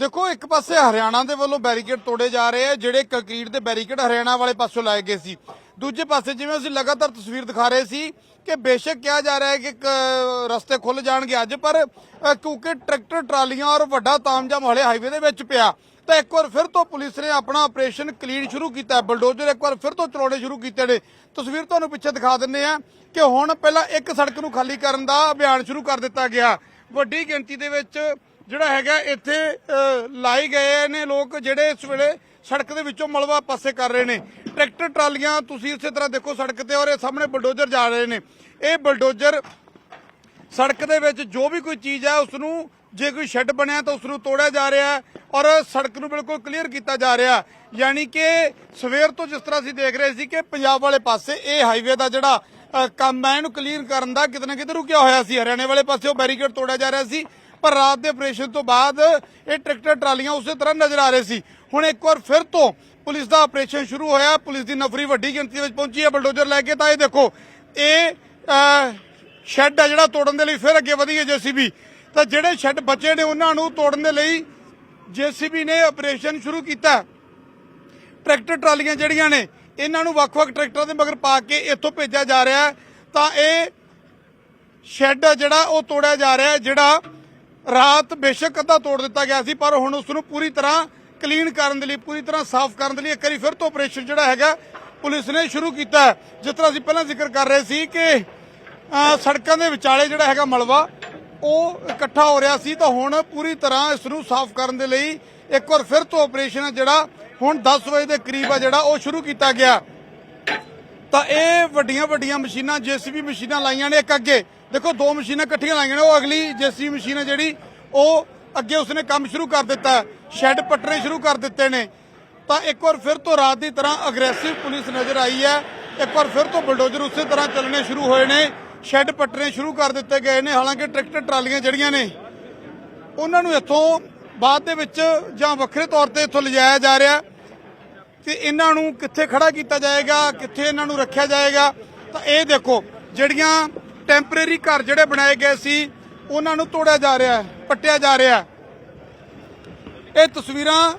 ਦੇਖੋ, ਇੱਕ ਪਾਸੇ ਹਰਿਆਣਾ ਦੇ ਵੱਲੋਂ ਬੈਰੀਕੇਡ ਤੋੜੇ ਜਾ ਰਹੇ ਆ, ਜਿਹੜੇ ਕੰਕਰੀਟ ਦੇ ਬੈਰੀਕੇਡ ਹਰਿਆਣਾ ਵਾਲੇ ਪਾਸੋਂ ਲਾਏ ਗਏ ਸੀ। ਦੂਜੇ ਪਾਸੇ ਜਿਵੇਂ ਅਸੀਂ ਲਗਾਤਾਰ ਤਸਵੀਰ ਦਿਖਾ ਰਹੇ ਸੀ ਕਿ ਬੇਸ਼ੱਕ ਕਿਹਾ ਜਾ ਰਿਹਾ ਹੈ ਕਿ ਰਸਤੇ ਖੁੱਲ ਜਾਣਗੇ ਅੱਜ, ਪਰ ਕਿਉਂਕਿ ਟਰੈਕਟਰ, ਟਰਾਲੀਆਂ ਔਰ ਵੱਡਾ ਤਾਮਜਾਮ ਹਲੇ ਹਾਈਵੇ ਦੇ ਵਿੱਚ ਪਿਆ। ਤਾਂ ਇੱਕ ਵਾਰ ਫਿਰ ਤੋਂ ਪੁਲਿਸ ਨੇ ਆਪਣਾ ਆਪਰੇਸ਼ਨ ਕਲੀਨ ਸ਼ੁਰੂ ਕੀਤਾ ਬਲਡੋਜ਼ਰ ਇੱਕ ਵਾਰ ਫਿਰ ਤੋਂ ਚਲਾਉਣੇ ਸ਼ੁਰੂ ਕੀਤੇ ਨੇ। ਤਸਵੀਰ ਤੁਹਾਨੂੰ ਪਿੱਛੇ ਦਿਖਾ ਦਿੰਨੇ ਆ ਕਿ ਹੁਣ ਪਹਿਲਾਂ ਇੱਕ ਸੜਕ ਨੂੰ ਖਾਲੀ ਕਰਨ ਦਾ ਅਭਿਆਨ ਸ਼ੁਰੂ ਕਰ ਦਿੱਤਾ ਗਿਆ। ਵੱਡੀ ਗਿਣਤੀ ਦੇ ਵਿੱਚ ਜਿਹੜਾ ਹੈਗਾ ਇੱਥੇ ਲਾਏ ਗਏ ਨੇ ਲੋਕ ਜਿਹੜੇ ਇਸ ਵੇਲੇ ਸੜਕ ਦੇ ਵਿੱਚੋਂ ਮਲਵਾ ਪਾਸੇ ਕਰ ਰਹੇ ਨੇ। ਟਰੈਕਟਰ, ਟਰਾਲੀਆਂ ਤੁਸੀਂ ਇਸੇ ਤਰ੍ਹਾਂ ਦੇਖੋ ਸੜਕ ਤੇ ਔਰ ਇਹ ਸਾਹਮਣੇ ਬਲਡੋਜ਼ਰ ਜਾ ਰਹੇ ਨੇ। ਇਹ ਬਲਡੋਜ਼ਰ ਸੜਕ ਦੇ ਵਿੱਚ ਜੋ ਵੀ ਕੋਈ ਚੀਜ਼ ਹੈ ਉਸ ਨੂੰ ਜੇ ਕੋਈ ਸ਼ੈੱਡ ਬਣਿਆ ਤਾਂ ਉਸ ਨੂੰ ਤੋੜਿਆ ਜਾ ਰਿਹਾ ਹੈ ਔਰ ਸੜਕ ਨੂੰ ਬਿਲਕੁਲ ਕਲੀਅਰ ਕੀਤਾ ਜਾ ਰਿਹਾ ਯਾਨੀ ਕਿ ਸਵੇਰ ਤੋਂ ਜਿਸ ਤਰ੍ਹਾਂ ਅਸੀਂ ਦੇਖ ਰਹੇ ਸੀ ਕਿ ਪੰਜਾਬ ਵਾਲੇ ਪਾਸੇ ਇਹ ਹਾਈਵੇ ਦਾ ਜਿਹੜਾ ਕੰਮ ਹੈ, ਇਹਨੂੰ ਕਲੀਅਰ ਕਰਨ ਦਾ ਕਿਤੇ ਨਾ ਕਿਤੇ ਰੁਕਿਆ ਹੋਇਆ ਸੀ। ਹਰਿਆਣੇ ਵਾਲੇ ਪਾਸੇ ਉਹ ਬੈਰੀਕੇਡ ਤੋੜਿਆ ਜਾ ਰਿਹਾ ਸੀ। ਪਰ ਰਾਤ ਦੇ ਆਪਰੇਸ਼ਨ ਤੋਂ ਬਾਅਦ ਇਹ ਟਰੈਕਟਰ ਟਰਾਲੀਆਂ ਉਸੇ ਤਰ੍ਹਾਂ ਨਜ਼ਰ ਆ ਰਹੇ ਸੀ। ਹੁਣ ਇੱਕ ਵਾਰ ਫਿਰ ਤੋਂ ਪੁਲਿਸ ਦਾ ਆਪਰੇਸ਼ਨ ਸ਼ੁਰੂ ਹੋਇਆ। ਪੁਲਿਸ ਦੀ ਨਫਰੀ ਵੱਡੀ ਗਿਣਤੀ ਵਿੱਚ ਪਹੁੰਚੀ ਹੈ। ਬਲਡੋਜ਼ਰ ਲੈ ਕੇ ਤਾਂ ਇਹ ਦੇਖੋ, ਇਹ ਸ਼ੈੱਡ ਹੈ ਜਿਹੜਾ ਤੋੜਨ ਦੇ ਲਈ ਫਿਰ ਅੱਗੇ ਵਧੀ ਹੈ ਜੀਸੀਬੀ। ਤਾਂ ਜਿਹੜੇ ਸ਼ੈੱਡ ਬਚੇ ਨੇ ਉਹਨਾਂ ਨੂੰ ਤੋੜਨ ਦੇ ਲਈ ਜੀਸੀਬੀ ਨੇ ਆਪਰੇਸ਼ਨ ਸ਼ੁਰੂ ਕੀਤਾ। ਟਰੈਕਟਰ ਟਰਾਲੀਆਂ ਜਿਹੜੀਆਂ ਨੇ, ਇਹਨਾਂ ਨੂੰ ਵੱਖ-ਵੱਖ ਟਰੈਕਟਰਾਂ ਦੇ ਮਗਰ ਪਾ ਕੇ ਇੱਥੋਂ ਭੇਜਿਆ ਜਾ ਰਿਹਾ ਤਾਂ ਇਹ ਸ਼ੈੱਡ ਆ ਜਿਹੜਾ ਉਹ ਤੋੜਿਆ ਜਾ ਰਿਹਾ ਜਿਹੜਾ ਰਾਤ ਬੇਸ਼ੱਕ ਅੱਧਾ ਤੋੜ ਦਿੱਤਾ ਗਿਆ ਸੀ, ਪਰ ਹੁਣ ਉਸ ਨੂੰ ਪੂਰੀ ਤਰ੍ਹਾਂ ਕਲੀਨ ਕਰਨ ਦੇ ਲਈ, ਪੂਰੀ ਤਰ੍ਹਾਂ ਸਾਫ਼ ਕਰਨ ਦੇ ਲਈ ਇੱਕ ਵਾਰੀ ਫਿਰ ਤੋਂ ਆਪਰੇਸ਼ਨ ਜਿਹੜਾ ਹੈਗਾ, ਪੁਲਿਸ ਨੇ ਸ਼ੁਰੂ ਕੀਤਾ ਜਿਸ ਤਰ੍ਹਾਂ ਅਸੀਂ ਪਹਿਲਾਂ ਜ਼ਿਕਰ ਕਰ ਰਹੇ ਸੀ ਕਿ ਸੜਕਾਂ ਦੇ ਵਿਚਾਲੇ ਜਿਹੜਾ ਹੈਗਾ ਮਲਵਾ ਉਹ ਇਕੱਠਾ ਹੋ ਰਿਹਾ ਸੀ, ਤਾਂ ਹੁਣ ਪੂਰੀ ਤਰ੍ਹਾਂ ਇਸ ਨੂੰ ਸਾਫ਼ ਕਰਨ ਦੇ ਲਈ ਇੱਕ ਵਾਰ ਫਿਰ ਤੋਂ ਆਪਰੇਸ਼ਨ ਹੈ ਜਿਹੜਾ ਹੁਣ 10 ਵਜੇ ਦੇ ਕਰੀਬ ਆ ਜਿਹੜਾ ਉਹ ਸ਼ੁਰੂ ਕੀਤਾ ਗਿਆ। ਤਾਂ ਇਹ ਵੱਡੀਆਂ ਵੱਡੀਆਂ ਮਸ਼ੀਨਾਂ, ਜੀਸੀਬੀ ਮਸ਼ੀਨਾਂ ਲਾਈਆਂ ਨੇ ਇੱਕ ਅੱਗੇ। ਦੇਖੋ, ਦੋ ਮਸ਼ੀਨਾਂ ਇਕੱਠੀਆਂ ਲਾਈਆਂ ਨੇ, ਉਹ ਅਗਲੀ ਜੀਸੀਬੀ ਮਸ਼ੀਨ ਹੈ ਜਿਹੜੀ, ਉਹ ਅੱਗੇ ਉਸਨੇ ਕੰਮ ਸ਼ੁਰੂ ਕਰ ਦਿੱਤਾ ਸ਼ੈੱਡ ਪੱਟਣੇ ਸ਼ੁਰੂ ਕਰ ਦਿੱਤੇ ਨੇ। ਤਾਂ ਇੱਕ ਵਾਰ ਫਿਰ ਤੋਂ ਰਾਤ ਦੀ ਤਰ੍ਹਾਂ ਅਗਰੈਸਿਵ ਪੁਲਿਸ ਨਜ਼ਰ ਆਈ ਹੈ। ਇੱਕ ਵਾਰ ਫਿਰ ਤੋਂ ਬਲਡੋਜ਼ਰ ਉਸੇ ਤਰ੍ਹਾਂ ਚੱਲਣੇ ਸ਼ੁਰੂ ਹੋਏ ਨੇ। ਸ਼ੈੱਡ ਪੱਟਣੇ ਸ਼ੁਰੂ ਕਰ ਦਿੱਤੇ ਗਏ ਨੇ। ਹਾਲਾਂਕਿ ਟਰੈਕਟਰ ਟਰਾਲੀਆਂ ਜਿਹੜੀਆਂ ਨੇ, ਉਹਨਾਂ ਨੂੰ ਇੱਥੋਂ ਬਾਅਦ ਦੇ ਵਿੱਚ ਜਾਂ ਵੱਖਰੇ ਤੌਰ ਤੇ ਇੱਥੋਂ ਲਿਜਾਇਆ ਜਾ ਰਿਹਾ ਕਿ ਇਹਨਾਂ ਨੂੰ ਕਿੱਥੇ ਖੜਾ ਕੀਤਾ ਜਾਏਗਾ, ਕਿੱਥੇ ਇਹਨਾਂ ਨੂੰ ਰੱਖਿਆ ਜਾਏਗਾ? ਤਾਂ ਇਹ ਦੇਖੋ, ਜਿਹੜੀਆਂ ਟੈਂਪਰੇਰੀ ਘਰ ਜਿਹੜੇ ਬਣਾਏ ਗਏ ਸੀ, ਉਹਨਾਂ ਨੂੰ ਤੋੜਿਆ ਜਾ ਰਿਹਾ ਹੈ, ਪੱਟਿਆ ਜਾ ਰਿਹਾ ਹੈ। ਇਹ ਤਸਵੀਰਾਂ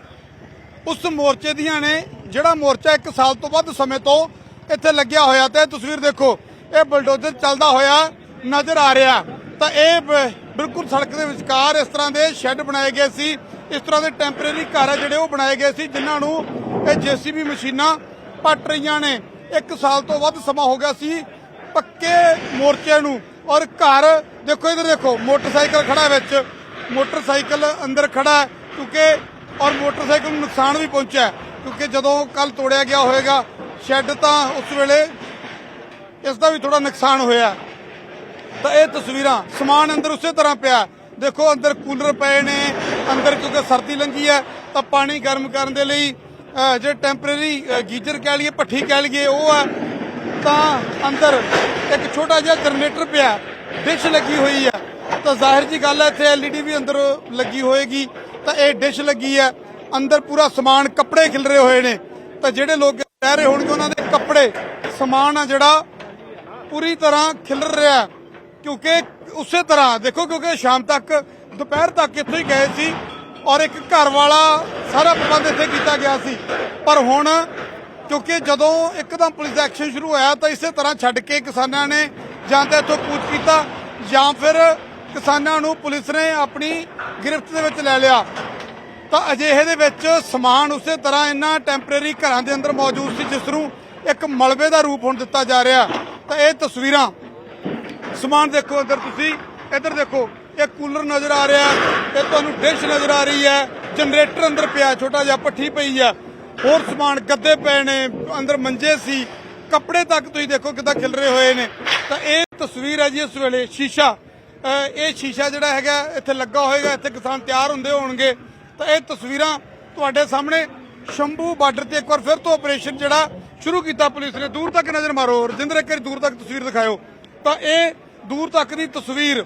ਉਸ ਮੋਰਚੇ ਦੀਆਂ ਨੇ, ਜਿਹੜਾ ਮੋਰਚਾ 1 ਸਾਲ ਤੋਂ ਵੱਧ ਸਮੇਂ ਤੋਂ ਇੱਥੇ ਲੱਗਿਆ ਹੋਇਆ ਤੇ ਇਹ ਤਸਵੀਰ ਦੇਖੋ, ਇਹ ਬਲਡੋਜ਼ਰ ਚੱਲਦਾ ਹੋਇਆ ਨਜ਼ਰ ਆ ਰਿਹਾ। ਤਾਂ ਇਹ ਬ- ਬਿਲਕੁਲ ਸੜਕ ਦੇ ਵਿਚਕਾਰ ਇਸ ਤਰ੍ਹਾਂ ਦੇ ਸ਼ੈੱਡ ਬਣਾਏ ਗਏ ਸੀ, ਇਸ ਤਰ੍ਹਾਂ ਦੇ ਟੈਂਪਰੇਰੀ ਘਰ ਆ ਜਿਹੜੇ ਉਹ ਬਣਾਏ ਗਏ ਸੀ, ਜਿਨ੍ਹਾਂ ਨੂੰ ਇਹ ਜੀਸੀਬੀ ਮਸ਼ੀਨਾਂ ਪੱਟ ਰਹੀਆਂ ਨੇ। 1 ਸਾਲ ਤੋਂ ਵੱਧ ਸਮਾਂ ਹੋ ਗਿਆ ਸੀ ਪੱਕੇ ਮੋਰਚੇ ਨੂੰ ਔਰ ਘਰ, ਦੇਖੋ ਇਧਰ ਦੇਖੋ, ਮੋਟਰਸਾਈਕਲ ਖੜਾ ਵਿੱਚ, ਮੋਟਰਸਾਈਕਲ ਅੰਦਰ ਖੜਾ ਕਿਉਂਕਿ ਔਰ ਮੋਟਰਸਾਈਕਲ ਨੂੰ ਨੁਕਸਾਨ ਵੀ ਪਹੁੰਚਿਆ ਕਿਉਂਕਿ ਜਦੋਂ ਕੱਲ ਤੋੜਿਆ ਗਿਆ ਹੋਵੇਗਾ, ਸ਼ੈੱਡ ਤਾਂ ਉਸ ਵੇਲੇ ਇਸ ਦਾ ਵੀ ਥੋੜਾ ਨੁਕਸਾਨ ਹੋਇਆ ਤਾਂ ਇਹ ਤਸਵੀਰਾਂ ਸਮਾਨ ਅੰਦਰ ਉਸੇ ਤਰ੍ਹਾਂ ਪਿਆ ਦੇਖੋ ਅੰਦਰ ਕੂਲਰ ਪਏ ਨੇ, ਅੰਦਰ ਕਿਉਂਕਿ ਸਰਦੀ ਲੰਗੀ ਹੈ, ਤਾਂ ਪਾਣੀ ਗਰਮ ਕਰਨ ਦੇ ਲਈ ਜਿਹੜੇ ਟੈਂਪਰੇਰੀ ਗੀਜ਼ਰ ਕਹਿ ਲਈਏ, ਭੱਠੀ ਕਹਿ ਲਈਏ, ਉਹ ਆ, ਤਾਂ ਅੰਦਰ ਇੱਕ ਛੋਟਾ ਜਿਹਾ ਜਨਰੇਟਰ ਪਿਆ, ਡਿਸ਼ ਲੱਗੀ ਹੋਈ ਹੈ ਤਾਂ ਜ਼ਾਹਿਰ ਜੀ ਗੱਲ ਹੈ ਇੱਥੇ ਐਲਈਡੀ ਵੀ ਅੰਦਰ ਲੱਗੀ ਹੋਏਗੀ, ਤਾਂ ਇਹ ਡਿਸ਼ ਲੱਗੀ ਹੈ ਅੰਦਰ ਪੂਰਾ ਸਮਾਨ, ਕੱਪੜੇ ਖਿਲਰੇ ਹੋਏ ਨੇ। ਤਾਂ ਜਿਹੜੇ ਲੋਕ ਰਹਿ ਰਹੇ ਹੋਣਗੇ, ਉਹਨਾਂ ਦੇ ਕੱਪੜੇ, ਸਮਾਨ ਆ ਜਿਹੜਾ, ਪੂਰੀ ਤਰ੍ਹਾਂ ਖਿਲਰ ਰਿਹਾ। ਕਿਉਂਕਿ ਉਸੇ ਤਰ੍ਹਾਂ, ਦੇਖੋ, ਕਿਉਂਕਿ ਸ਼ਾਮ ਤੱਕ, ਦੁਪਹਿਰ ਤੱਕ ਇੱਥੇ ਹੀ ਗਏ ਸੀ, ਔਰ ਇੱਕ ਘਰ ਵਾਲਾ ਸਾਰਾ ਪ੍ਰਬੰਧ ਇੱਥੇ ਕੀਤਾ ਗਿਆ ਸੀ। ਪਰ ਹੁਣ ਕਿਉਂਕਿ ਜਦੋਂ ਇੱਕਦਮ ਪੁਲਿਸ ਦਾ ਐਕਸ਼ਨ ਸ਼ੁਰੂ ਹੋਇਆ ਤਾਂ ਇਸੇ ਤਰ੍ਹਾਂ ਛੱਡ ਕੇ ਕਿਸਾਨਾਂ ਨੇ ਜਾਂ ਤਾਂ ਇੱਥੋਂ ਕੂਚ ਕੀਤਾ ਜਾਂ ਫਿਰ ਕਿਸਾਨਾਂ ਨੂੰ ਪੁਲਿਸ ਨੇ ਆਪਣੀ ਗ੍ਰਿਫਤ ਦੇ ਵਿੱਚ ਲੈ ਲਿਆ। ਤਾਂ ਅਜਿਹੇ ਦੇ ਵਿੱਚ ਸਮਾਨ ਉਸੇ ਤਰ੍ਹਾਂ ਇਹਨਾਂ ਟੈਂਪਰੇਰੀ ਘਰਾਂ ਦੇ ਅੰਦਰ ਮੌਜੂਦ ਸੀ ਜਿਸ ਨੂੰ ਇੱਕ ਮਲਬੇ ਦਾ ਰੂਪ ਹੁਣ ਦਿੱਤਾ ਜਾ ਰਿਹਾ। ਤਾਂ ਇਹ ਤਸਵੀਰਾਂ ਸਮਾਨ ਦੇਖੋ ਅੰਦਰ ਤੁਸੀਂ ਇੱਧਰ ਦੇਖੋ ਇਹ ਕੂਲਰ ਨਜ਼ਰ ਆ ਰਿਹਾ ਹੈ, ਇਹ ਤੁਹਾਨੂੰ ਡਿਸ਼ ਨਜ਼ਰ ਆ ਰਹੀ ਹੈ। ਜਨਰੇਟਰ ਅੰਦਰ ਪਿਆ, ਛੋਟਾ ਜਿਹਾ ਪੱਠੀ ਪਈ ਆ। ਹੋਰ ਸਮਾਨ ਗੱਦੇ ਪਏ ਨੇ, ਅੰਦਰ ਮੰਜੇ ਸੀ। ਕੱਪੜੇ ਤੱਕ ਤੁਸੀਂ ਦੇਖੋ ਕਿੱਦਾਂ ਖਿਲਰੇ ਹੋਏ ਨੇ। ਤਾਂ ਇਹ ਤਸਵੀਰ ਹੈ ਜੀ ਇਸ ਵੇਲੇ ਸ਼ੀਸ਼ਾ। ਇਹ ਸ਼ੀਸ਼ਾ ਜਿਹੜਾ ਹੈਗਾ, ਇੱਥੇ ਲੱਗਾ ਹੋਏਗਾ, ਇੱਥੇ ਕਿਸਾਨ ਤਿਆਰ ਹੁੰਦੇ ਹੋਣਗੇ। ਤਾਂ ਇਹ ਤਸਵੀਰਾਂ ਤੁਹਾਡੇ ਸਾਹਮਣੇ। ਸ਼ੰਭੂ ਬਾਰਡਰ ਤੇ ਇੱਕ ਵਾਰ ਫਿਰ ਤੋਂ ਆਪਰੇਸ਼ਨ ਜਿਹੜਾ ਸ਼ੁਰੂ ਕੀਤਾ ਪੁਲਿਸ ਨੇ। ਦੂਰ ਤੱਕ ਨਜ਼ਰ ਮਾਰੋ। ਰਜਿੰਦਰ ਇੱਕ ਵਾਰੀ ਦੂਰ ਤੱਕ ਤਸਵੀਰ ਦਿਖਾਇਓ। ਤਾਂ ਇਹ ਦੂਰ ਤੱਕ ਦੀ ਤਸਵੀਰ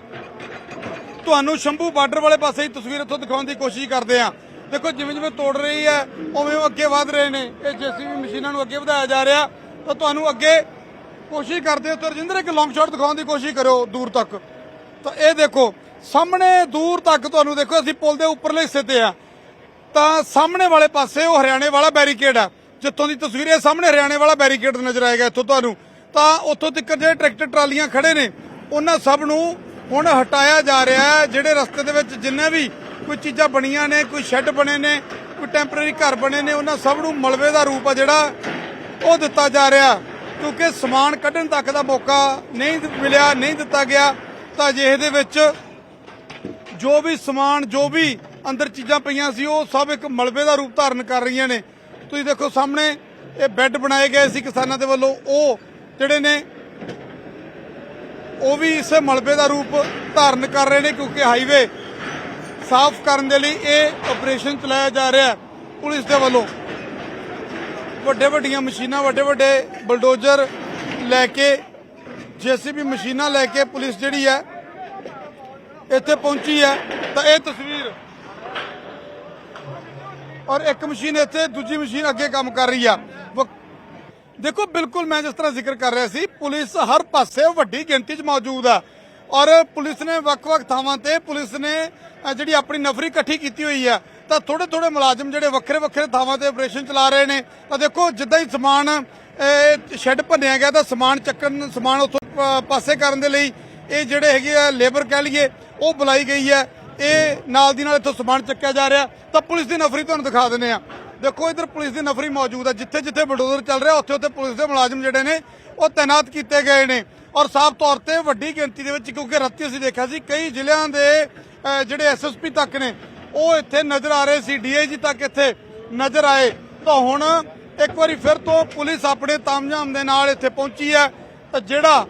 ਤੁਹਾਨੂੰ ਸ਼ੰਭੂ ਬਾਰਡਰ ਵਾਲੇ ਪਾਸੇ ਦੀ ਤਸਵੀਰ ਇੱਥੋਂ ਦਿਖਾਉਣ ਦੀ ਕੋਸ਼ਿਸ਼ ਕਰਦੇ ਆ ਦੇਖੋ, ਜਿਵੇਂ ਜਿਵੇਂ ਤੋੜ ਰਹੀ ਹੈ, ਉਵੇਂ ਉਹ ਅੱਗੇ ਵਧ ਰਹੇ ਨੇ। ਇਹ ਜੀਸੀਬੀ ਮਸ਼ੀਨਾਂ ਨੂੰ ਅੱਗੇ ਵਧਾਇਆ ਜਾ ਰਿਹਾ। ਤਾਂ ਤੁਹਾਨੂੰ ਅੱਗੇ ਕੋਸ਼ਿਸ਼ ਕਰਦੇ ਹੋ ਤਾਂ ਰਜਿੰਦਰ ਇੱਕ ਲੌਂਗ ਸ਼ਾਟ ਦਿਖਾਉਣ ਦੀ ਕੋਸ਼ਿਸ਼ ਕਰਿਓ ਦੂਰ ਤੱਕ। ਤਾਂ ਇਹ ਦੇਖੋ, ਸਾਹਮਣੇ ਦੂਰ ਤੱਕ ਤੁਹਾਨੂੰ ਦੇਖੋ, ਅਸੀਂ ਪੁਲ ਦੇ ਉੱਪਰਲੇ ਹਿੱਸੇ ਤੇ ਆ ਤਾਂ ਸਾਹਮਣੇ ਵਾਲੇ ਪਾਸੇ ਉਹ ਹਰਿਆਣੇ ਵਾਲਾ ਬੈਰੀਕੇਡ ਆ। ਜਿੱਥੋਂ ਦੀ ਤਸਵੀਰ ਇਹ ਸਾਹਮਣੇ ਹਰਿਆਣੇ ਵਾਲਾ ਬੈਰੀਕੇਡ ਨਜ਼ਰ ਆਏਗਾ ਇੱਥੋਂ ਤੁਹਾਨੂੰ। ਤਾਂ ਉੱਥੋਂ ਤੱਕ ਜਿਹੜੇ ਟਰੈਕਟਰ ਟਰਾਲੀਆਂ ਖੜੇ ਨੇ, ਉਹਨਾਂ ਸਭ ਨੂੰ ਹੁਣ ਹਟਾਇਆ ਜਾ ਰਿਹਾ ਹੈ, ਜਿਹੜੇ ਰਸਤੇ ਦੇ ਵਿੱਚ ਜਿੰਨੇ ਵੀ ਕੋਈ ਚੀਜ਼ਾਂ ਬਣੀਆਂ ਨੇ, ਕੋਈ ਸ਼ੈੱਡ ਬਣੇ ਨੇ, ਕੋਈ ਟੈਂਪਰੇਰੀ ਘਰ ਬਣੇ ਨੇ, ਉਹਨਾਂ ਸਭ ਨੂੰ ਮਲਵੇ ਦਾ ਰੂਪ ਆ ਜਿਹੜਾ ਉਹ ਦਿੱਤਾ ਜਾ ਰਿਹਾ। ਕਿਉਂਕਿ ਸਮਾਨ ਕੱਢਣ ਤੱਕ ਦਾ ਮੌਕਾ ਨਹੀਂ ਮਿਲਿਆ, ਨਹੀਂ ਦਿੱਤਾ ਗਿਆ, ਤਾਂ ਜੇ ਦੇ ਵਿੱਚ ਜੋ ਵੀ ਸਮਾਨ, ਜੋ ਵੀ ਅੰਦਰ ਚੀਜ਼ਾਂ ਪਈਆਂ ਸੀ, ਉਹ ਸਭ ਇੱਕ ਮਲਬੇ ਦਾ ਰੂਪ ਧਾਰਨ ਕਰ ਰਹੀਆਂ ਨੇ। ਤੁਸੀਂ ਦੇਖੋ ਸਾਹਮਣੇ ਇਹ ਬੈੱਡ ਬਣਾਏ ਗਏ ਸੀ ਕਿਸਾਨਾਂ ਦੇ ਵੱਲੋਂ। ਉਹ ਜਿਹੜੇ ਨੇ ਉਹ ਵੀ ਇਸ ਮਲਬੇ ਦਾ ਰੂਪ ਧਾਰਨ ਕਰ ਰਹੇ ਨੇ ਕਿਉਂਕਿ ਹਾਈਵੇ ਸਾਫ਼ ਕਰਨ ਦੇ ਲਈ ਇਹ ਆਪਰੇਸ਼ਨ ਚਲਾਇਆ ਜਾ ਰਿਹਾ ਹੈ ਪੁਲਿਸ ਦੇ ਵੱਲੋਂ। ਵੱਡੇ ਵੱਡੀਆਂ ਮਸ਼ੀਨਾਂ, ਵੱਡੇ ਵੱਡੇ ਬਲਡੋਜ਼ਰ ਲੈ ਕੇ, ਜੀਸੀਬੀ ਮਸ਼ੀਨਾਂ ਲੈ ਕੇ ਪੁਲਿਸ ਜਿਹੜੀ ਹੈ ਇੱਥੇ ਪਹੁੰਚੀ ਹੈ। ਤਾਂ ਇਹ ਤਸਵੀਰ ਔਰ ਇੱਕ ਮਸ਼ੀਨ ਇੱਥੇ, ਦੂਜੀ ਮਸ਼ੀਨ ਅੱਗੇ ਕੰਮ ਕਰ ਰਹੀ ਆ। ਦੇਖੋ, ਬਿਲਕੁਲ ਮੈਂ ਜਿਸ ਤਰ੍ਹਾਂ ਜ਼ਿਕਰ ਕਰ ਰਿਹਾ ਸੀ, ਪੁਲਿਸ ਹਰ ਪਾਸੇ ਵੱਡੀ ਗਿਣਤੀ 'ਚ ਮੌਜੂਦ ਆ। ਔਰ ਪੁਲਿਸ ਨੇ ਵੱਖ-ਵੱਖ ਥਾਵਾਂ ਤੇ ਪੁਲਿਸ ਨੇ ਜਿਹੜੀ ਆਪਣੀ ਨਫਰੀ ਇਕੱਠੀ ਕੀਤੀ ਹੋਈ ਆ, ਤਾਂ ਥੋੜੇ ਥੋੜੇ ਮੁਲਾਜ਼ਮ ਜਿਹੜੇ ਵੱਖਰੇ ਵੱਖਰੇ ਥਾਵਾਂ ਤੇ ਆਪਰੇਸ਼ਨ ਚਲਾ ਰਹੇ ਨੇ। ਤਾਂ ਦੇਖੋ, ਜਿੱਦਾਂ ਹੀ ਸਮਾਨ ਸ਼ੈੱਡ ਭੰਨਿਆ ਗਿਆ, ਤਾਂ ਸਮਾਨ ਚੱਕਣ, ਸਮਾਨ ਉੱਥੋਂ ਪਾਸੇ ਕਰਨ ਦੇ ਲਈ ਇਹ ਜਿਹੜੇ ਹੈਗੇ ਆ ਲੇਬਰ ਕਹਿ ਲਈਏ, ਉਹ ਬੁਲਾਈ ਗਈ ਹੈ। ਇਹ ਨਾਲ ਦੀ ਨਾਲ ਇੱਥੋਂ ਸਮਾਨ ਚੱਕਿਆ ਜਾ ਰਿਹਾ। ਤਾਂ ਪੁਲਿਸ ਦੀ ਨਫਰੀ ਤੁਹਾਨੂੰ ਦਿਖਾ ਦਿੰਦੇ ਆ ਦੇਖੋ ਇਧਰ ਪੁਲਿਸ ਦੀ ਨਫਰੀ ਮੌਜੂਦ ਹੈ। ਜਿੱਥੇ ਜਿੱਥੇ ਬਲਡੋਜ਼ਰ ਚੱਲ ਰਿਹਾ ਉੱਥੇ ਉੱਥੇ ਪੁਲਿਸ ਦੇ ਮੁਲਾਜ਼ਮ ਜਿਹੜੇ ਨੇ ਉਹ ਤਾਇਨਾਤ ਕੀਤੇ ਗਏ ਨੇ। ਔਰ ਸਾਫ਼ ਤੌਰ ਤੇ ਵੱਡੀ ਗਿਣਤੀ ਦੇ ਵਿੱਚ ਕਿਉਂਕਿ ਰਾਤੀ ਅਸੀਂ ਦੇਖਿਆ ਸੀ ਕਈ ਜ਼ਿਲ੍ਹਿਆਂ ਦੇ ਅਹ, ਜਿਹੜੇ ਐਸਐਸਪੀ ਤੱਕ ਨੇ ਉਹ ਇੱਥੇ ਨਜ਼ਰ ਆ ਰਹੇ ਸੀ। ਡੀਆਈਜੀ ਤੱਕ ਇੱਥੇ ਨਜ਼ਰ ਆਏ। ਤਾਂ ਹੁਣ ਇੱਕ ਵਾਰੀ ਫਿਰ ਤੋਂ ਪੁਲਿਸ ਆਪਣੇ ਤਾਮਝਾਮ ਦੇ ਨਾਲ ਇੱਥੇ ਪਹੁੰਚੀ ਹੈ। ਤਾਂ ਜਿਹੜਾ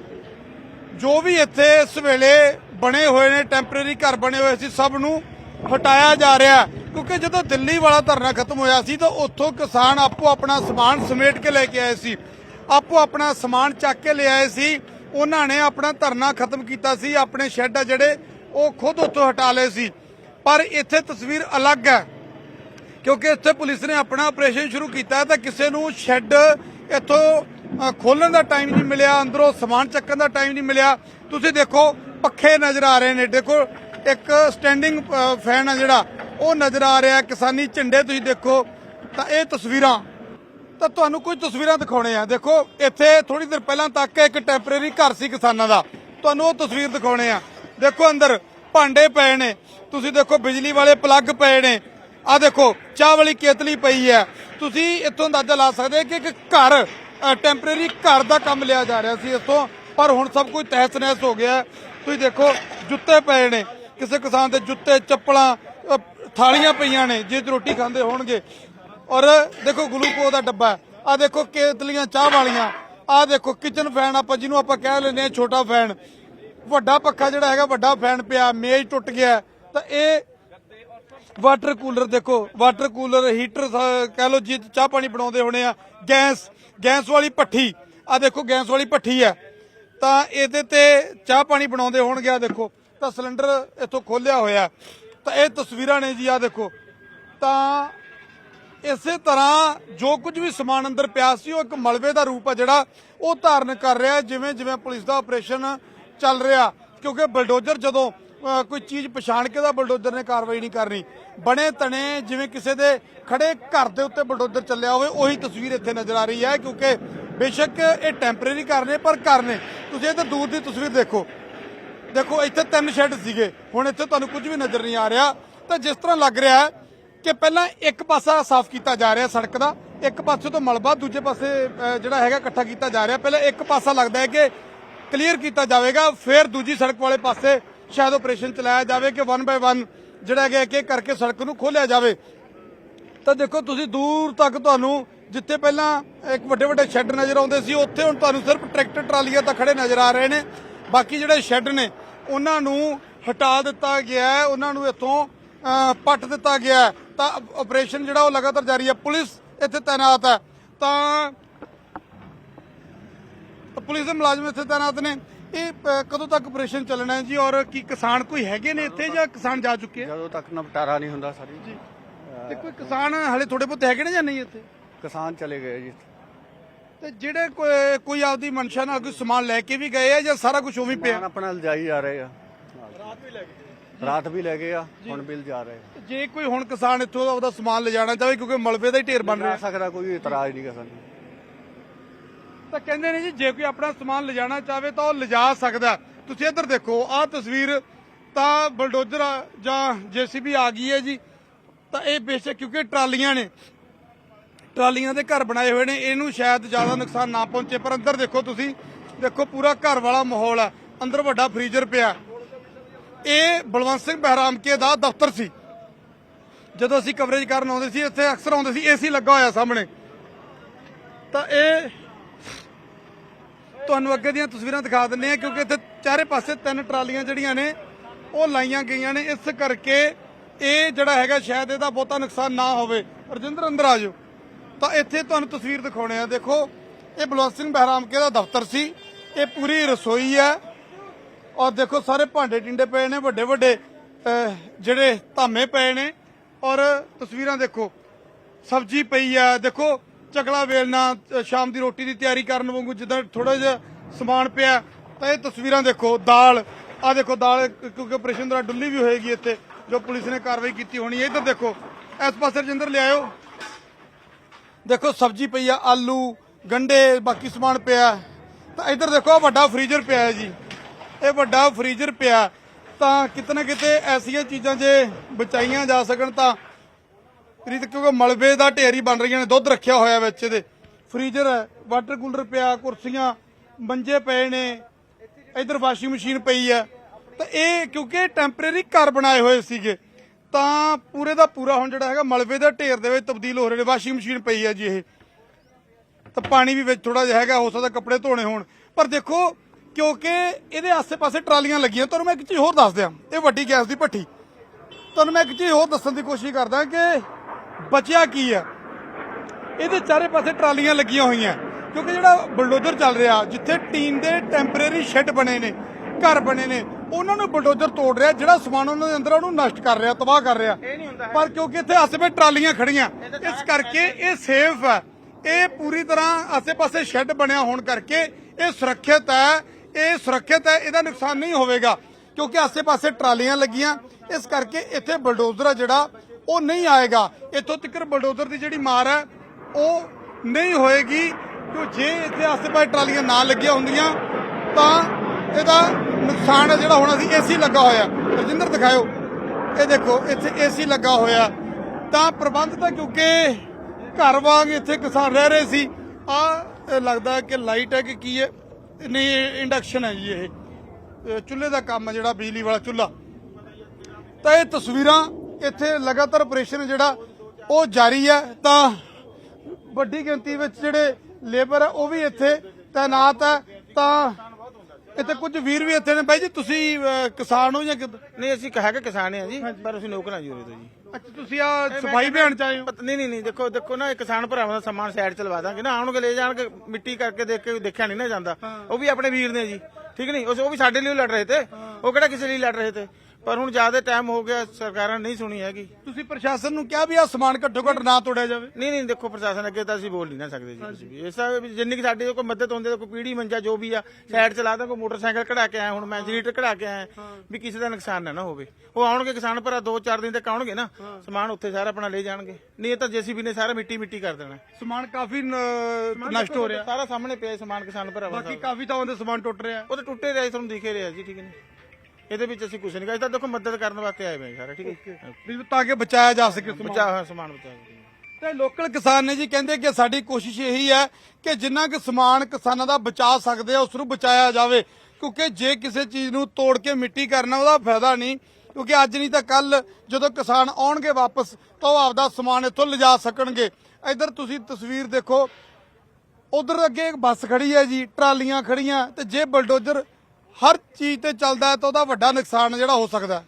ਜੋ ਵੀ ਇੱਥੇ ਇਸ ਵੇਲੇ ਬਣੇ ਹੋਏ ਨੇ ਟੈਂਪਰੇਰੀ ਘਰ ਬਣੇ ਹੋਏ ਸੀ ਸਭ ਨੂੰ ਹਟਾਇਆ ਜਾ ਰਿਹਾ ਹੈ। ਕਿਉਂਕਿ ਜਦੋਂ ਦਿੱਲੀ ਵਾਲਾ ਧਰਨਾ ਖਤਮ ਹੋਇਆ ਸੀ, ਤਾਂ ਉੱਥੋਂ ਕਿਸਾਨ ਆਪੋ ਆਪਣਾ ਸਮਾਨ ਸਮੇਟ ਕੇ ਲੈ ਕੇ ਆਏ ਸੀ। ਆਪੋ ਆਪਣਾ ਸਮਾਨ ਚੱਕ ਕੇ ਲੈ ਆਏ ਸੀ। ਉਹਨਾਂ ਨੇ ਆਪਣਾ ਧਰਨਾ ਖਤਮ ਕੀਤਾ ਸੀ। ਆਪਣੇ ਸ਼ੈੱਡ ਆ ਜਿਹੜੇ, ਉਹ ਖੁਦ ਉੱਥੋਂ ਹਟਾ ਲਏ ਸੀ। ਪਰ ਇੱਥੇ ਤਸਵੀਰ ਅਲੱਗ ਹੈ। ਕਿਉਂਕਿ ਇੱਥੇ ਪੁਲਿਸ ਨੇ ਆਪਣਾ ਆਪਰੇਸ਼ਨ ਸ਼ੁਰੂ ਕੀਤਾ ਤਾਂ ਕਿਸੇ ਨੂੰ ਸ਼ੈੱਡ ਇੱਥੋਂ ਖੋਲਣ ਦਾ ਟਾਈਮ ਨਹੀਂ ਮਿਲਿਆ, ਅੰਦਰੋਂ ਸਮਾਨ ਚੱਕਣ ਦਾ ਟਾਈਮ ਨਹੀਂ ਮਿਲਿਆ। ਤੁਸੀਂ ਦੇਖੋ, ਪੱਖੇ ਨਜ਼ਰ ਆ ਰਹੇ ਨੇ। ਦੇਖੋ, ਇੱਕ ਸਟੈਂਡਿੰਗ ਫੈਨ ਆ ਜਿਹੜਾ ਉਹ ਨਜ਼ਰ ਆ ਰਿਹਾ ਕਿਸਾਨੀ ਝੰਡੇ ਤੁਸੀਂ ਦੇਖੋ, ਤਾਂ ਇਹ ਤਸਵੀਰਾਂ, ਤਾਂ ਤੁਹਾਨੂੰ ਕੁਝ ਤਸਵੀਰਾਂ ਦਿਖਾਉਣੇ ਆ। ਦੇਖੋ, ਇੱਥੇ ਥੋੜੀ ਦੇਰ ਪਹਿਲਾਂ ਤੱਕ ਇੱਕ ਟੈਂਪਰੇਰੀ ਘਰ ਸੀ ਕਿਸਾਨਾਂ ਦਾ। ਤੁਹਾਨੂੰ ਉਹ ਤਸਵੀਰ ਦਿਖਾਉਣੇ ਆ। ਦੇਖੋ ਅੰਦਰ ਭਾਂਡੇ ਪਏ ਨੇ। ਤੁਸੀਂ ਦੇਖੋ ਬਿਜਲੀ ਵਾਲੇ ਪਲੱਗ ਪਏ ਨੇ। ਆ ਦੇਖੋ, ਚਾਹ ਵਾਲੀ ਕੇਤਲੀ ਪਈ ਹੈ। ਤੁਸੀਂ ਇੱਥੋਂ ਅੰਦਾਜ਼ਾ ਲਾ ਸਕਦੇ ਕਿ ਇੱਕ ਘਰ ਟੈਂਪਰੇਰੀ ਘਰ ਦਾ ਕੰਮ ਲਿਆ ਜਾ ਰਿਹਾ ਸੀ ਇੱਥੋਂ, ਪਰ ਹੁਣ ਸਭ ਕੁਝ ਤਹਿਸ ਨਹਿਸ ਹੋ ਗਿਆ ਤੁਸੀਂ ਦੇਖੋ, ਜੁੱਤੇ ਪਏ ਨੇ। ਕਿਸੇ ਕਿਸਾਨ ਦੇ ਜੁੱਤੇ, ਚੱਪਲਾਂ ਥਾਲੀਆਂ ਪਈਆਂ ਨੇ, ਜੇ ਰੋਟੀ ਖਾਂਦੇ ਹੋਣਗੇ। ਔਰ ਦੇਖੋ ਗਲੂਕੋਜ ਦਾ ਡੱਬਾ ਆ ਦੇਖੋ ਕੇਤਲੀਆਂ ਚਾਹ ਵਾਲੀਆਂ। ਆ ਦੇਖੋ ਕਿਚਨ ਫੈਨ ਆਪਾਂ ਜਿਹਨੂੰ ਆਪਾਂ ਕਹਿ ਲੈਂਦੇ ਆ ਛੋਟਾ ਫੈਨ ਵੱਡਾ ਪੱਖਾ ਜਿਹੜਾ ਹੈਗਾ, ਵੱਡਾ ਫੈਨ ਪਿਆ, ਮੇਜ਼ ਟੁੱਟ ਗਿਆ ਤਾਂ ਇਹ ਵਾਟਰ ਕੂਲਰ ਦੇਖੋ ਵਾਟਰ ਕੂਲਰ ਹੀਟਰ ਕਹਿ ਲਓ ਜੀ, ਚਾਹ ਪਾਣੀ ਬਣਾਉਂਦੇ ਹੋਣੇ ਆ। ਗੈਸ ਗੈਸ ਵਾਲੀ ਭੱਠੀ। ਆ ਦੇਖੋ ਗੈਸ ਵਾਲੀ ਭੱਠੀ ਆ ਤਾਂ ਇਹਦੇ ਤੇ ਚਾਹ ਪਾਣੀ ਬਣਾਉਂਦੇ ਹੋਣਗੇ ਆ ਦੇਖੋ। ਤਾਂ ਸਿਲੰਡਰ ਇੱਥੋਂ ਖੋਲਿਆ ਹੋਇਆ। ਤਾਂ ਇਹ ਤਸਵੀਰਾਂ ਨੇ ਜੀ ਆ ਦੇਖੋ। ਤਾਂ ਇਸੇ ਤਰ੍ਹਾਂ ਜੋ ਕੁਝ ਵੀ ਸਮਾਨ ਅੰਦਰ ਪਿਆ ਸੀ, ਉਹ ਇੱਕ ਮਲਬੇ ਦਾ ਰੂਪ ਆ ਜਿਹੜਾ ਉਹ ਧਾਰਨ ਕਰ ਰਿਹਾ ਜਿਵੇਂ ਜਿਵੇਂ ਪੁਲਿਸ ਦਾ ਆਪਰੇਸ਼ਨ ਚੱਲ ਰਿਹਾ। ਕਿਉਂਕਿ ਬਲਡੋਜ਼ਰ ਜਦੋਂ ਕੋਈ ਚੀਜ਼ ਪਛਾਣ ਕੇ ਦਾ ਬਲਡੋਜ਼ਰ ਨੇ ਕਾਰਵਾਈ ਨਹੀਂ ਕਰਨੀ। ਬਣੇ ਤਣੇ ਜਿਵੇਂ ਕਿਸੇ ਦੇ ਖੜੇ ਘਰ ਦੇ ਉੱਤੇ ਬਲਡੋਜ਼ਰ ਚੱਲਿਆ ਹੋਵੇ, ਉਹੀ ਤਸਵੀਰ ਇੱਥੇ ਨਜ਼ਰ ਆ ਰਹੀ ਹੈ, ਕਿਉਂਕਿ ਬੇਸ਼ੱਕ ਇਹ ਟੈਂਪਰੇਰੀ ਘਰ ਨੇ, ਪਰ ਘਰ ਨੇ। ਤੁਸੀਂ ਇਹ ਤਾਂ ਦੂਰ ਦੀ ਤਸਵੀਰ ਦੇਖੋ। ਦੇਖੋ, ਇੱਥੇ ਤਿੰਨ ਸ਼ੈੱਡ ਸੀਗੇ। ਹੁਣ ਇੱਥੇ ਤੁਹਾਨੂੰ ਕੁਝ ਵੀ ਨਜ਼ਰ ਨਹੀਂ ਆ ਰਿਹਾ। ਤਾਂ ਜਿਸ ਤਰ੍ਹਾਂ ਲੱਗ ਰਿਹਾ ਹੈ ਕਿ ਪਹਿਲਾਂ ਇੱਕ ਪਾਸਾ ਸਾਫ਼ ਕੀਤਾ ਜਾ ਰਿਹਾ ਸੜਕ ਦਾ, ਇੱਕ ਪਾਸੇ ਤੋਂ ਮਲਬਾ, ਦੂਜੇ ਪਾਸੇ ਜਿਹੜਾ ਹੈਗਾ ਇਕੱਠਾ ਕੀਤਾ ਜਾ ਰਿਹਾ। ਪਹਿਲਾਂ ਇੱਕ ਪਾਸਾ ਲੱਗਦਾ ਹੈ ਕਿ ਕਲੀਅਰ ਕੀਤਾ ਜਾਵੇਗਾ, ਫਿਰ ਦੂਜੀ ਸੜਕ ਵਾਲੇ ਪਾਸੇ ਸ਼ਾਇਦ ਆਪਰੇਸ਼ਨ ਚਲਾਇਆ ਜਾਵੇ ਕਿ 1 ਬਾਈ 1 ਜਿਹੜਾ ਹੈਗਾ ਕਿ ਕਰਕੇ ਸੜਕ ਨੂੰ ਖੋਲਿਆ ਜਾਵੇ। ਤਾਂ ਦੇਖੋ, ਤੁਸੀਂ ਦੂਰ ਤੱਕ ਤੁਹਾਨੂੰ ਜਿੱਥੇ ਪਹਿਲਾਂ ਇੱਕ ਵੱਡੇ ਵੱਡੇ ਸ਼ੈੱਡ ਨਜ਼ਰ ਆਉਂਦੇ ਸੀ, ਉੱਥੇ ਹੁਣ ਤੁਹਾਨੂੰ ਸਿਰਫ ਟਰੈਕਟਰ, ਟਰਾਲੀਆਂ ਤਾਂ ਖੜੇ ਨਜ਼ਰ ਆ ਰਹੇ ਨੇ। ਬਾਕੀ ਜਿਹੜੇ ਸ਼ੈੱਡ ਨੇ ਉਹਨਾਂ ਨੂੰ ਹਟਾ ਦਿੱਤਾ ਗਿਆ ਹੈ ਉਹਨਾਂ ਨੂੰ ਇੱਥੋਂ ਪੱਟ ਦਿੱਤਾ ਗਿਆ ਹੈ। ਤਾਂ ਆਪਰੇਸ਼ਨ ਜਿਹੜਾ ਉਹ ਲਗਾਤਾਰ ਜਾਰੀ ਹੈ। ਪੁਲਿਸ ਇੱਥੇ ਤਾਇਨਾਤ ਹੈ। ਤਾਂ ਪੁਲਿਸ ਦੇ ਮੁਲਾਜ਼ਮ ਇੱਥੇ ਤਾਇਨਾਤ ਨੇ। ਇਹ ਕਦੋਂ ਤੱਕ ਆਪਰੇਸ਼ਨ ਚੱਲਣਾ ਹੈ ਜੀ? ਔਰ ਕੀ ਕਿਸਾਨ ਕੋਈ ਹੈਗੇ ਨੇ ਇੱਥੇ ਜਾਂ ਕਿਸਾਨ ਜਾ ਚੁੱਕੇ ਆ? ਜਦੋਂ ਤੱਕ ਨਿਪਟਾਰਾ ਨਹੀਂ ਹੁੰਦਾ ਸਾਰੀ। ਜੀ ਤੇ ਕੋਈ ਕਿਸਾਨ ਹਲੇ ਥੋੜੇ ਬਹੁਤ ਹੈਗੇ ਨੇ ਜਾਂ ਨਹੀਂ ਇੱਥੇ? ਕਿਸਾਨ ਚਲੇ ਗਏ ਜੀ। ਤੇ ਜਿਹੜੇ ਕੋਈ- ਕੋਈ ਆਪਦੀ ਮਨਸ਼ਾ ਨਾਲ ਕੋਈ ਸਮਾਨ ਲੈ ਕੇ ਵੀ ਗਏ ਆ ਜਾਂ ਸਾਰਾ ਕੁਝ ਉਵੇਂ ਪਿਆ? ਸਮਾਨ ਆਪਣਾ ਲਿਜਾਈ ਜਾ ਰਹੇ ਆ। ਰਾਤ ਵੀ ਲੈ ਗਏ। ਆ ਹੁਣ ਬਿੱਲ ਜਾ ਰਹੇ ਆ। ਜੇ ਕੋਈ ਹੁਣ ਕਿਸਾਨ ਇੱਥੋਂ ਆਪਦਾ ਸਮਾਨ ਲਿਜਾਣਾ ਚਾਹੇ ਕਿਉਂਕਿ ਮਲਬੇ ਦਾ ਹੀ ਢੇਰ ਬਣ ਬਣ ਰਿਹਾ। ਸਕਦਾ ਕੋਈ ਇਤਰਾਜ਼ ਨਹੀਂ ਕਰ ਸਾਨੂੰ ਤਾਂ ਕਹਿੰਦੇ ਨੇ ਜੀ ਜੇ ਕੋਈ ਆਪਣਾ ਸਮਾਨ ਲਿਜਾਣਾ ਚਾਹਵੇ ਤਾਂ ਉਹ ਲਿਜਾ ਸਕਦਾ। ਤੁਸੀਂ ਇੱਧਰ ਦੇਖੋ ਆਹ ਤਸਵੀਰ ਤਾਂ ਬਲਡੋਜ਼ਰ ਆ ਜਾਂ ਜੀਸੀਬੀ ਆ ਗਈ ਹੈ ਜੀ। ਤਾਂ ਇਹ ਬੇਸ਼ੱਕ ਕਿਉਂਕਿ ਟਰਾਲੀਆਂ ਨੇ ਟਰਾਲੀਆਂ ਦੇ ਘਰ ਬਣਾਏ ਹੋਏ ਨੇ, ਇਹਨੂੰ ਸ਼ਾਇਦ ਜ਼ਿਆਦਾ ਨੁਕਸਾਨ ਨਾ ਪਹੁੰਚੇ, ਪਰ ਅੰਦਰ ਦੇਖੋ ਤੁਸੀਂ, ਦੇਖੋ ਪੂਰਾ ਘਰ ਵਾਲਾ ਮਾਹੌਲ ਹੈ, ਅੰਦਰ ਵੱਡਾ ਫ੍ਰੀਜ਼ਰ ਪਿਆ ਇਹ ਬਲਵੰਤ ਸਿੰਘ ਬਹਿਰਾਮਕੇ ਦਾ ਦਫ਼ਤਰ ਸੀ। ਜਦੋਂ ਅਸੀਂ ਕਵਰੇਜ ਕਰਨ ਆਉਂਦੇ ਸੀ, ਇੱਥੇ ਅਕਸਰ ਆਉਂਦੇ ਸੀ, ਏਸੀ ਲੱਗਾ ਹੋਇਆ ਸਾਹਮਣੇ। ਤਾਂ ਇਹ, ਤੁਹਾਨੂੰ ਅੱਗੇ ਦੀਆਂ ਤਸਵੀਰਾਂ ਦਿਖਾ ਦਿੰਨੇ ਆ ਕਿਉਂਕਿ ਇੱਥੇ ਚਾਰੇ ਪਾਸੇ ਤਿੰਨ ਟਰਾਲੀਆਂ ਜਿਹੜੀਆਂ ਨੇ, ਉਹ ਲਾਈਆਂ ਗਈਆਂ ਨੇ। ਇਸ ਕਰਕੇ ਇਹ ਜਿਹੜਾ ਹੈਗਾ, ਸ਼ਾਇਦ ਇਹਦਾ ਬਹੁਤਾ ਨੁਕਸਾਨ ਨਾ ਹੋਵੇ। ਰਜਿੰਦਰ, ਅੰਦਰ ਆ ਜਾਓ। ਤਾਂ ਇੱਥੇ ਤੁਹਾਨੂੰ ਤਸਵੀਰ ਦਿਖਾਉਣੇ ਆ। ਦੇਖੋ, ਇਹ ਬਲਵੰਤ ਸਿੰਘ ਬਹਿਰਾਮਕੇ ਦਾ ਦਫ਼ਤਰ ਸੀ। ਇਹ ਪੂਰੀ ਰਸੋਈ ਹੈ। ਔਰ ਦੇਖੋ, ਸਾਰੇ ਭਾਂਡੇ ਟਿੰਡੇ ਪਏ ਨੇ, ਵੱਡੇ ਵੱਡੇ ਜਿਹੜੇ ਧਾਮੇ ਪਏ ਨੇ। ਔਰ ਤਸਵੀਰਾਂ ਦੇਖੋ, ਸਬਜ਼ੀ ਪਈ ਆ ਦੇਖੋ, ਚਕਲਾ ਵੇਲਣਾ ਸ਼ਾਮ ਦੀ ਰੋਟੀ ਦੀ ਤਿਆਰੀ ਕਰਨ ਵਾਂਗੂ ਜਿੱਦਾਂ ਥੋੜਾ ਜਿਹਾ ਸਮਾਨ ਪਿਆ। ਤਾਂ ਇਹ ਤਸਵੀਰਾਂ ਦੇਖੋ, ਦਾਲ। ਆ ਦੇਖੋ, ਦਾਲ, ਕਿਉਂਕਿ ਆਪਰੇਸ਼ਨ ਦੌਰਾਨ ਡੁੱਲੀ ਵੀ ਹੋਏਗੀ ਇੱਥੇ, ਜੋ ਪੁਲਿਸ ਨੇ ਕਾਰਵਾਈ ਕੀਤੀ ਹੋਣੀ ਹੈ। ਇੱਧਰ ਦੇਖੋ, ਇਸ ਪਾਸੇ ਰਜਿੰਦਰ, ਲਿਆਇਓ। ਦੇਖੋ ਸਬਜ਼ੀ ਪਈ ਆ, ਆਲੂ, ਗੰਡੇ, ਬਾਕੀ ਸਮਾਨ ਪਿਆ। ਤਾਂ ਇੱਧਰ ਦੇਖੋ ਵੱਡਾ ਫ੍ਰੀਜ਼ਰ ਪਿਆ ਹੈ ਜੀ। ਇਹ ਵੱਡਾ ਫ੍ਰੀਜ਼ਰ ਪਿਆ, ਤਾਂ ਕਿਤੇ ਨਾ ਕਿਤੇ ਐਸੀਆਂ ਚੀਜ਼ਾਂ ਜੇ ਬਚਾਈਆਂ ਜਾ ਸਕਣ ਤਾਂ ਰੀਤ ਕਿਉਂਕਿ ਮਲਬੇ ਦਾ ਢੇਰ ਹੀ ਬਣ ਰਹੀਆਂ ਨੇ, ਦੁੱਧ ਰੱਖਿਆ ਹੋਇਆ ਵਿੱਚ ਇਹਦੇ। ਫ੍ਰੀਜ਼ਰ ਹੈ, ਵਾਟਰ ਕੂਲਰ ਪਿਆ, ਕੁਰਸੀਆਂ, ਮੰਜੇ ਪਏ ਨੇ, ਇਧਰ ਵਾਸ਼ਿੰਗ ਮਸ਼ੀਨ ਪਈ ਹੈ। ਤਾਂ ਇਹ ਕਿਉਂਕਿ ਟੈਂਪਰੇਰੀ ਘਰ ਬਣਾਏ ਹੋਏ ਸੀਗੇ। ਤਾਂ ਪੂਰੇ ਦਾ ਪੂਰਾ ਹੁਣ ਜਿਹੜਾ ਹੈਗਾ ਮਲਬੇ ਦੇ ਢੇਰ ਦੇ ਵਿੱਚ ਤਬਦੀਲ ਹੋ ਰਹੇ ਨੇ, ਵਾਸ਼ਿੰਗ ਮਸ਼ੀਨ ਪਈ ਹੈ ਜੀ ਇਹ। ਤਾਂ ਪਾਣੀ ਵੀ ਵਿੱਚ ਥੋੜਾ ਜਿਹਾ ਹੈਗਾ, ਹੋ ਸਕਦਾ ਕੱਪੜੇ ਧੋਣੇ ਹੋਣ। ਪਰ ਦੇਖੋ, ਕਿਉਂਕਿ ਇਹਦੇ ਆਸੇ-ਪਾਸੇ ਟਰਾਲੀਆਂ ਲੱਗੀਆਂ, ਤੁਹਾਨੂੰ ਮੈਂ ਇੱਕ ਚੀਜ਼ ਹੋਰ ਦੱਸ ਦਿਆਂ, ਇਹ ਵੱਡੀ ਗੈਸ ਦੀ ਭੱਠੀ। ਤੁਹਾਨੂੰ ਮੈਂ ਇੱਕ ਚੀਜ਼ ਹੋਰ ਦੱਸਣ ਦੀ ਕੋਸ਼ਿਸ਼ ਕਰਦਾ ਕਿ ਬਚਿਆ ਕੀ ਹੈ? ਇਹਦੇ ਚਾਰੇ ਪਾਸੇ ਟਰਾਲੀਆਂ ਲੱਗੀਆਂ ਹੋਈਆਂ, ਕਿਉਂਕਿ ਜਿਹੜਾ ਬਲਡੋਜ਼ਰ ਚੱਲ ਰਿਹਾ, ਜਿੱਥੇ ਟੀਨ ਦੇ ਟੈਂਪਰੇਰੀ ਸ਼ੈੱਡ ਬਣੇ ਨੇ, ਘਰ ਬਣੇ ਨੇ ਉਹਨਾਂ ਨੂੰ ਬਲਡੋਜ਼ਰ ਤੋੜ ਰਿਹਾ ਜਿਹੜਾ ਸਮਾਨ ਉਹਨਾਂ ਦੇ ਅੰਦਰ ਉਹਨੂੰ ਨਸ਼ਟ ਕਰ ਰਿਹਾ ਤਬਾਹ ਕਰ ਰਿਹਾ। ਪਰ ਕਿਉਂਕਿ ਇੱਥੇ ਆਸੇ-ਪਾਸੇ ਟਰਾਲੀਆਂ ਖੜੀਆਂ। ਇਸ ਕਰਕੇ ਇਹ ਸੇਫ ਹੈ। ਇਹ ਪੂਰੀ ਤਰ੍ਹਾਂ ਆਸੇ-ਪਾਸੇ ਸ਼ੈੱਡ ਬਣਿਆ ਹੋਣ ਕਰਕੇ ਇਹ ਸੁਰੱਖਿਅਤ ਹੈ। ਇਹ ਸੁਰੱਖਿਅਤ ਹੈ ਇਹਦਾ ਨੁਕਸਾਨ ਨਹੀਂ ਹੋਵੇਗਾ। ਕਿਉਂਕਿ ਆਸੇ-ਪਾਸੇ ਟਰਾਲੀਆਂ ਲੱਗੀਆਂ। ਇਸ ਕਰਕੇ ਇੱਥੇ ਬਲਡੋਜ਼ਰ ਜਿਹੜਾ ਉਹ ਨਹੀਂ ਆਏਗਾ। ਇੱਥੋਂ ਤੱਕ ਬਲਡੋਜ਼ਰ ਦੀ ਜਿਹੜੀ ਮਾਰ ਹੈ ਉਹ ਨਹੀਂ ਹੋਏਗੀ। ਕਿ ਜੇ ਇੱਥੇ ਆਸੇ-ਪਾਸੇ ਟਰਾਲੀਆਂ ਨਾ ਲੱਗੀਆਂ ਹੁੰਦੀਆਂ ਤਾਂ ਇਹਦਾ ਨੁਕਸਾਨ ਹੈ ਜਿਹੜਾ ਹੋਣਾ ਸੀ ਏਸੀ ਲੱਗਾ ਹੋਇਆ। ਰਜਿੰਦਰ, ਦਿਖਾਇਓ। ਇਹ ਦੇਖੋ, ਇੱਥੇ ਏਸੀ ਲੱਗਾ ਹੋਇਆ। ਤਾਂ ਪ੍ਰਬੰਧ ਤਾਂ ਕਿਉਂਕਿ ਘਰ ਵਾਂਗ ਇੱਥੇ ਕਿਸਾਨ ਰਹਿ ਰਹੇ ਸੀ। ਆ ਲੱਗਦਾ ਕਿ ਲਾਈਟ ਹੈ ਕਿ ਕੀ ਹੈ? ਨਹੀਂ, ਇੰਡਕਸ਼ਨ ਹੈ ਜੀ ਇਹ। ਚੁੱਲ੍ਹੇ ਦਾ ਕੰਮ ਹੈ ਜਿਹੜਾ, ਬਿਜਲੀ ਵਾਲਾ ਚੁੱਲ੍ਹਾ। ਤਾਂ ਇਹ ਤਸਵੀਰਾਂ ਇੱਥੇ ਲਗਾਤਾਰ ਆਪਰੇਸ਼ਨ ਜਿਹੜਾ, ਉਹ ਜਾਰੀ ਹੈ। ਤਾਂ ਵੱਡੀ ਗਿਣਤੀ ਵਿੱਚ ਜਿਹੜੇ ਲੇਬਰ ਹੈ, ਉਹ ਵੀ ਇੱਥੇ ਤਾਇਨਾਤ ਹੈ। ਤਾਂ ਇੱਥੇ ਕੁਝ ਵੀਰ ਵੀ ਇੱਥੇ ਨੇ ਬਾਈ ਜੀ ਤੁਸੀਂ ਅਹ, ਕਿਸਾਨ ਹੋ ਜਾਂ ਕਿੱਦਾਂ? ਨਹੀਂ ਅਸੀਂ ਹੈਗੇ ਕਿਸਾਨ ਆ ਜੀ ਪਰ ਅਸੀਂ ਨੌਕਰਾਂ ਜੀ ਉਰੇ ਤੋਂ ਜੀ। ਅੱਛਾ ਤੁਸੀਂ ਆ ਸਫ਼ਾਈ ਅਭਿਆਨ ਚ ਆਏ ਹੋ? ਪਤ- ਨਹੀਂ ਨਹੀਂ ਨਹੀਂ ਦੇਖੋ ਦੇਖੋ ਨਾ ਇਹ ਕਿਸਾਨ ਭਰਾਵਾਂ ਦਾ ਸਮਾਨ ਸਾਈਡ ਚ ਲਵਾ ਦਾਂਗੇ ਨਾ ਆਉਣਗੇ ਲੈ ਜਾਣਗੇ ਮਿੱਟੀ ਕਰਕੇ ਦੇਖ ਕੇ ਦੇਖਿਆ ਨਹੀਂ ਨਾ ਜਾਂਦਾ। ਉਹ ਵੀ ਆਪਣੇ ਵੀਰ ਨੇ ਜੀ ਠੀਕ ਨਹੀਂ? ਉਸ- ਉਹ ਵੀ ਸਾਡੇ ਲਈ ਲੜ ਰਹੇ ਤੇ। ਉਹ ਕਿਹੜਾ ਕਿਸੇ ਲਈ ਲੜ ਰਹੇ ਤੇ? ਪਰ ਹੁਣ ਜ਼ਿਆਦਾ ਟਾਈਮ ਹੋ ਗਿਆ ਸਰਕਾਰਾਂ ਨੇ ਨਹੀਂ ਸੁਣੀ ਹੈਗੀ। ਤੁਸੀਂ ਪ੍ਰਸ਼ਾਸਨ ਨੂੰ ਕਿਹਾ ਵੀ ਆ ਸਮਾਨ ਘੱਟੋ ਘੱਟ ਨਾ ਤੋੜਿਆ ਜਾਵੇ? ਨਹੀਂ ਨਹੀਂ ਦੇਖੋ ਪ੍ਰਸ਼ਾਸਨ ਅੱਗੇ ਤਾਂ ਅਸੀਂ ਬੋਲ ਨਹੀਂ ਨਾ ਸਕਦੇ ਜੀ ਕੁਝ ਵੀ। ਇਸ ਤਰ੍ਹਾਂ ਵੀ ਜਿੰਨੀ ਕਿ ਸਾਡੀ ਕੋਈ ਮਦਦ ਹੁੰਦੀ ਹੈ ਕੋਈ ਪੀੜੀ ਮੰਜਾ ਜੋ ਵੀ ਆ ਸਾਈਡ ਚਲਾ ਦਾਂ ਕੋਈ ਮੋਟਰਸਾਈਕਲ ਕਢਾ ਕੇ ਆਇਆ ਹੁਣ ਮੈਂ ਜਨਰੇਟਰ ਕਢਾ ਕੇ ਆਇਆ ਵੀ ਕਿਸੇ ਦਾ ਨੁਕਸਾਨ ਨਾ ਨਾ ਹੋਵੇ। ਉਹ ਆਉਣਗੇ ਕਿਸਾਨ ਭਰਾ 2-4 ਦਿਨ ਤੱਕ ਆਉਣਗੇ ਨਾ ਸਮਾਨ ਉੱਥੇ ਸਾਰਾ ਆਪਣਾ ਲੈ ਜਾਣਗੇ। ਨਹੀਂ ਇਹ ਤਾਂ ਜੇਸੀਬੀ ਨੇ ਸਾਰਾ ਮਿੱਟੀ ਮਿੱਟੀ ਕਰ ਦੇਣਾ। ਸਮਾਨ ਕਾਫੀ ਨ- ਨਸ਼ਟ ਹੋ ਰਿਹਾ। ਸਾਰਾ ਸਾਹਮਣੇ ਪਿਆ ਸਮਾਨ ਕਿਸਾਨ ਭਰਾਵਾਂ ਦਾ। ਬਾਕੀ ਕਾਫੀ ਥਾਵਾਂ ਤੇ ਸਮਾਨ ਟੁੱਟ ਰਿਹਾ। ਉਹ ਤਾਂ ਟੁੱਟੇ ਰਹੇ ਤੁਹਾਨੂੰ ਦਿਖੇ ਰਿਹਾ ਜੀ ਠੀਕ ਹੈ ਇਹਦੇ ਵਿੱਚ ਅਸੀਂ ਕੁਝ ਨਹੀਂ ਕਰਦੇ। ਤਾਂ ਦੇਖੋ ਮਦਦ ਕਰਨ ਵਾਸਤੇ ਆਏ ਹੋਏ ਸਾਰੇ ਠੀਕ ਹੈ? ਵੀ ਤਾਂ ਕਿ ਬਚਾਇਆ ਜਾ ਸਕੇ ਬਚਾ ਹੋਇਆ ਸਮਾਨ ਬਚਾ ਤੇ ਲੋਕਲ ਕਿਸਾਨ ਨੇ ਜੀ ਕਹਿੰਦੇ ਕਿ ਸਾਡੀ ਕੋਸ਼ਿਸ਼ ਇਹੀ ਹੈ ਕਿ ਜਿੰਨਾ ਕਿ ਸਮਾਨ ਕਿਸਾਨਾਂ ਦਾ ਬਚਾ ਸਕਦੇ ਆ ਉਸ ਨੂੰ ਬਚਾਇਆ ਜਾਵੇ। ਕਿਉਂਕਿ ਜੇ ਕਿਸੇ ਚੀਜ਼ ਨੂੰ ਤੋੜ ਕੇ ਮਿੱਟੀ ਕਰਨਾ ਉਹਦਾ ਫਾਇਦਾ ਨਹੀਂ। ਕਿਉਂਕਿ ਅੱਜ ਨਹੀਂ ਤਾਂ ਕੱਲ ਜਦੋਂ ਕਿਸਾਨ ਆਉਣਗੇ ਵਾਪਸ ਤਾਂ ਉਹ ਆਪਦਾ ਸਮਾਨ ਇੱਥੋਂ ਲਿਜਾ ਸਕਣਗੇ। ਇੱਧਰ ਤੁਸੀਂ ਤਸਵੀਰ ਦੇਖੋ ਉਧਰ ਅੱਗੇ ਇੱਕ ਬੱਸ ਖੜੀ ਹੈ ਜੀ ਟਰਾਲੀਆਂ ਖੜੀਆਂ ਤੇ ਜੇ ਬਲਡੋਜ਼ਰ ਹਰ ਚੀਜ਼ ਤੇ ਚੱਲਦਾ ਹੈ ਤਾਂ ਉਹਦਾ ਵੱਡਾ ਨੁਕਸਾਨ ਜਿਹੜਾ ਹੋ ਸਕਦਾ